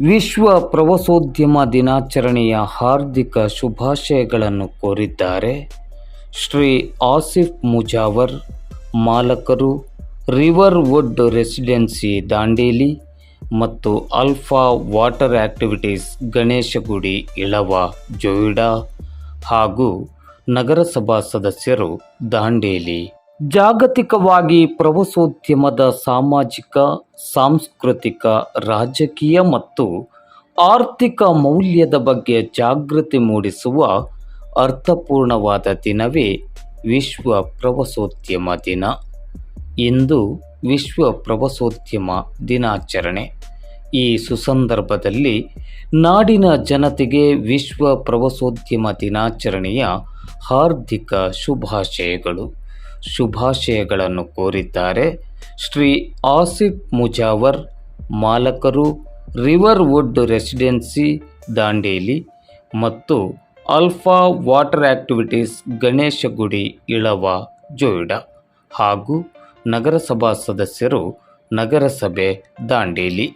ವಿಶ್ವ ಪ್ರವಾಸೋದ್ಯಮ ದಿನಾಚರಣೆಯ ಹಾರ್ದಿಕ ಶುಭಾಶಯಗಳನ್ನು ಕೋರಿದ್ದಾರೆ ಶ್ರೀ ಆಸಿಫ್ ಮುಜಾವರ್, ಮಾಲಕರು, ರಿವರ್ ವುಡ್ ರೆಸಿಡೆನ್ಸಿ ದಾಂಡೇಲಿ ಮತ್ತು Alpha water activities Ganeshgudi, Ilava, Joida ಹಾಗೂ ನಗರಸಭಾ ಸದಸ್ಯರು ದಾಂಡೇಲಿ. ಜಾಗತಿಕವಾಗಿ ಪ್ರವಾಸೋದ್ಯಮದ ಸಾಮಾಜಿಕ, ಸಾಂಸ್ಕೃತಿಕ, ರಾಜಕೀಯ ಮತ್ತು ಆರ್ಥಿಕ ಮೌಲ್ಯದ ಬಗ್ಗೆ ಜಾಗೃತಿ ಮೂಡಿಸುವ ಅರ್ಥಪೂರ್ಣವಾದ ದಿನವೇ ವಿಶ್ವ ಪ್ರವಾಸೋದ್ಯಮ ದಿನ. ಇಂದು ವಿಶ್ವ ಪ್ರವಾಸೋದ್ಯಮ ದಿನಾಚರಣೆ. ಈ ಸುಸಂದರ್ಭದಲ್ಲಿ ನಾಡಿನ ಜನತೆಗೆ ವಿಶ್ವ ಪ್ರವಾಸೋದ್ಯಮ ದಿನಾಚರಣೆಯ ಹಾರ್ದಿಕ ಶುಭಾಶಯಗಳು. ಶುಭಾಶಯಗಳನ್ನು ಕೋರಿದ್ದಾರೆ. ಶ್ರೀ ಆಸಿಫ್ ಮುಜಾವರ್, ಮಾಲಕರು ರಿವರ್ ವುಡ್ ರೆಸಿಡೆನ್ಸಿ ದಾಂಡೇಲಿ ಮತ್ತು Alpha water activities Ganeshgudi Ilava, Joida ಹಾಗೂ ನಗರಸಭಾ ಸದಸ್ಯರು ನಗರಸಭೆ ದಾಂಡೇಲಿ.